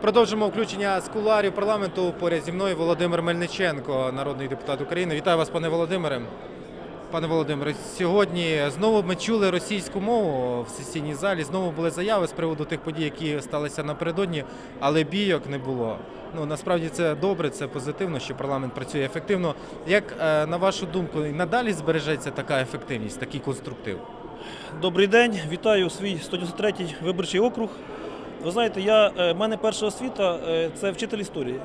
Продовжимо включення з кулуарів парламенту. Поряд зі мною Володимир Мельниченко, народний депутат України. Вітаю вас, пане Володимире. Пане Володимире, сьогодні знову ми чули російську мову в сесійній залі. Знову були заяви з приводу тих подій, які сталися напередодні, але бійок не було. Ну насправді це добре, це позитивно, що парламент працює ефективно. Як е, на вашу думку, надалі збережеться така ефективність, такий конструктив? Добрий день, вітаю свій 193-й виборчий округ. Ви знаєте, я, е, в мене перша освіта е, це вчитель історії.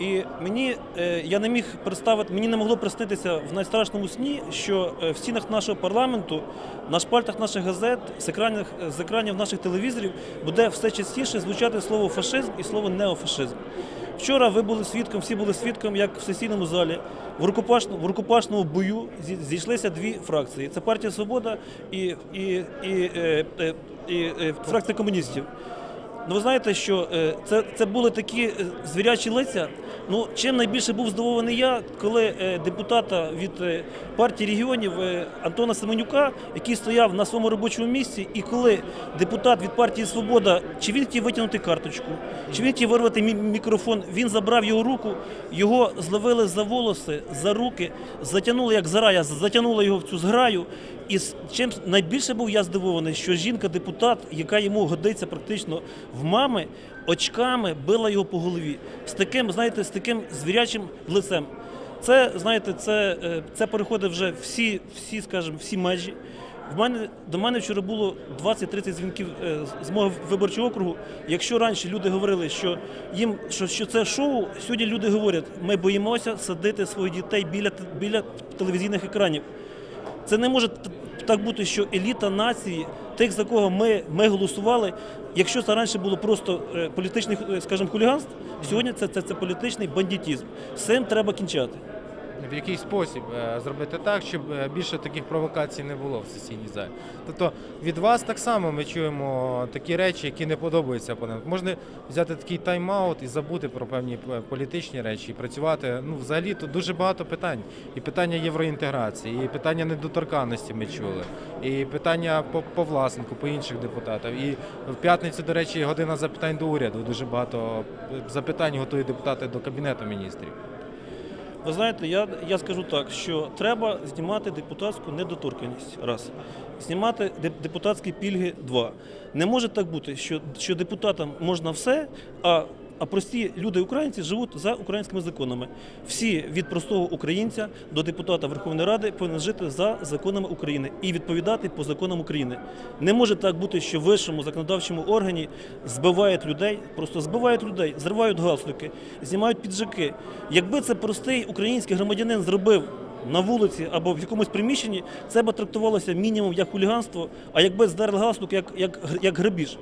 І мені е, я не міг представити, мені не могло приснитися в найстрашному сні, що в стінах нашого парламенту, на шпальтах наших газет, з екранів, з екранів наших телевізорів буде все частіше звучати слово фашизм і слово неофашизм. Вчора ви були свідком, всі були свідком, як в сесійному залі в рукопашному, в рукопашному бою зійшлися дві фракції: це партія Свобода і, і, і, е, е, і, е, фракція комуністів. Ну, ви знаєте, що е, це, це були такі е, звірячі лиця. Ну, чим найбільше був здивований я, коли е, депутата від партії регіонів Антона Семенюка, який стояв на своєму робочому місці, і коли депутат від партії Свобода, чи він хотів витягнути карточку, чи він хотів вирвати мікрофон, він забрав його руку, його зловили за волоси, за руки, затягнули як зарая, затягнули його в цю зграю. І чим найбільше був я здивований, що жінка-депутат, яка йому годиться практично в мами, очками била його по голові з таким, знаєте, з таким звірячим лицем. Це, знаєте, це, е, це переходить вже всі, всі, скажімо, всі межі. В мене до мене вчора було 20-30 дзвінків е, з- мого виборчого округу. Якщо раніше люди говорили, що їм що, що це шоу, сьогодні люди говорять, ми боїмося садити своїх дітей біля, біля телевізійних екранів. Це не може так бути, що еліта нації, тих, за кого ми, ми голосували, якщо це раніше було просто е, політичне, е, скажімо, хуліганство, сьогодні це, це, це політичний бандитізм. З цим треба кінчати. В який спосіб е, зробити так, щоб е, більше таких провокацій не було в сесійній залі? Тобто від вас так само ми чуємо такі речі, які не подобаються опоненту. Можна взяти такий тайм-аут і забути про певні е, політичні речі і працювати. Ну, взагалі тут дуже багато питань. І питання євроінтеграції, і питання недоторканності ми чули, і питання по, по власнику, по інших депутатів. І в п'ятницю, до речі, година запитань до уряду. Дуже багато запитань готують депутати до кабінету міністрів. Ви знаєте, я, я скажу так, що треба знімати депутатську недоторканність. Раз. Знімати депутатські пільги два. Не може так бути, що, що депутатам можна все, а, а прості люди-українці живуть за українськими законами. Всі від простого українця до депутата Верховної Ради повинні жити за законами України і відповідати по законам України. Не може так бути, що в вищому законодавчому органі збивають людей, просто збивають людей, зривають галстуки, знімають піджаки. Якби це простий український громадянин зробив на вулиці або в якомусь приміщенні, це б трактувалося мінімум як хуліганство, а якби здерли галстук як, як, як грабіж.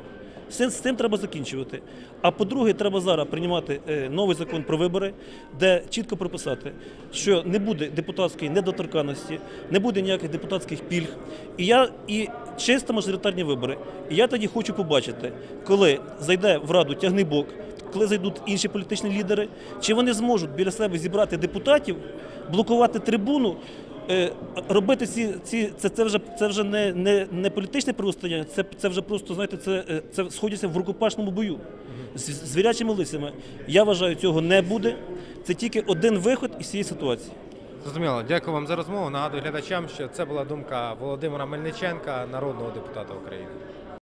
Цим- з цим треба закінчувати. А по-друге, треба зараз приймати е, новий закон про вибори, де чітко прописати, що не буде депутатської недоторканності, не буде ніяких депутатських пільг. І я і чисто мажоритарні вибори. І я тоді хочу побачити, коли зайде в раду тягний бок, коли зайдуть інші політичні лідери, чи вони зможуть біля себе зібрати депутатів, блокувати трибуну. Е, Робити ці, ці це, це вже це вже не, не, не політичне протистояння, це, це вже просто знаєте, це, е, це сходяться в рукопашному бою з звірячими лисями. Я вважаю, цього не буде. Це тільки один виход із цієї ситуації. Зрозуміло, дякую вам за розмову. Нагадую глядачам, що це була думка Володимира Мельниченка, народного депутата України.